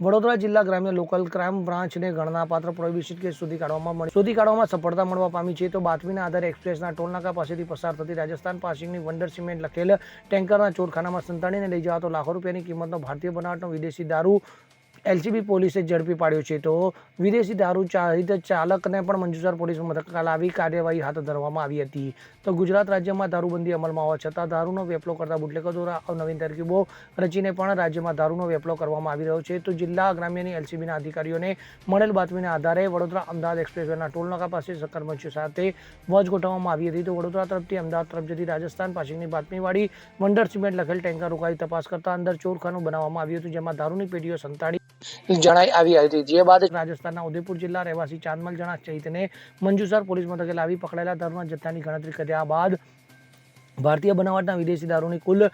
વડોદરા જિલ્લા ગ્રામ્ય local crime બ્રાન્ચને ગણનાપાત્ર પ્રોહિબિશન કેસ શોધી કાઢવામાં મળી. શોધી કાઢવામાં સફળતા મળવા પામી છે તો બાતમીના આધારે એક્સપ્રેસના ટોલનાકા પાસેથી પસાર થતી રાજસ્થાન પાસિંગની વંડર સિમેન્ટ લખેલ ટેન્કરના ચોરખાનામાં સંતાડીને લઈ જવાતો લાખો રૂપિયાની કિંમતનો ભારતીય બનાવટનો વિદેશી દારૂ એલસીબી પોલીસે ઝડપી પાડ્યો છે તો વિદેશી દારૂ ચાહિત ચાલકને પણ મંજુસર પોલીસ મથક લાવી કાર્યવાહી હાથ ધરવામાં આવી હતી. તો ગુજરાત રાજ્યમાં દારૂબંધી અમલમાં હોવા છતાં દારૂનો વેપલો કરતા બુટલેકો દ્વારા અવનવીન તરકીબો રચીને પણ રાજ્યમાં દારૂનો વેપલો કરવામાં આવી રહ્યો છે. તો જિલ્લા ગ્રામ્યની એલસીબીના અધિકારીઓને મળેલ બાતમીના આધારે વડોદરા અમદાવાદ એક્સપ્રેસવેના ટોલનાકા પાસે કર્મચારીઓ સાથે વોચ ગોઠવવામાં આવી હતી. તો વડોદરા તરફથી અમદાવાદ તરફ જતી રાજસ્થાન પાસિંગની બાતમીવાળી વંડર સિમેન્ટ લખેલ ટેન્કર રોકાઈ તપાસ કરતા અંદર ચોરખાનું બનાવવામાં આવ્યું હતું, જેમાં દારૂની પેટીઓ સંતાડી જણાઈ આવી હતી. જે બાદ રાજસ્થાનના ઉદયપુર જિલ્લા રહેવાસી ચાંદમલ જણા ચૈતને મંજુસર પોલીસ મથકે લાવી પકડાયેલા ધર્મ જથ્થાની ગણતરી કર્યા બાદ ભારતીય બનાવટના વિદેશી દારૂની કુલ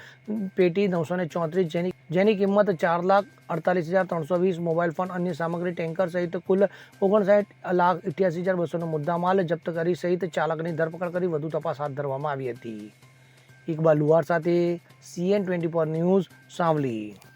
પેટી નવસો ને ચોત્રીસ, જેની જેની કિંમત ચાર લાખ અડતાલીસ હજાર ત્રણસો વીસ, મોબાઈલ ફોન, અન્ય સામગ્રી, ટેન્કર સહિત કુલ ઓગણસાઠ લાખ અઠ્યાસી હજાર બસોનો મુદ્દામાલ જપ્ત કરી સહિત ચાલકની ધરપકડ કરી વધુ તપાસ હાથ ધરવામાં આવી હતી. ઇકબાલ લુહાર સાથે CN twenty four news, Savli.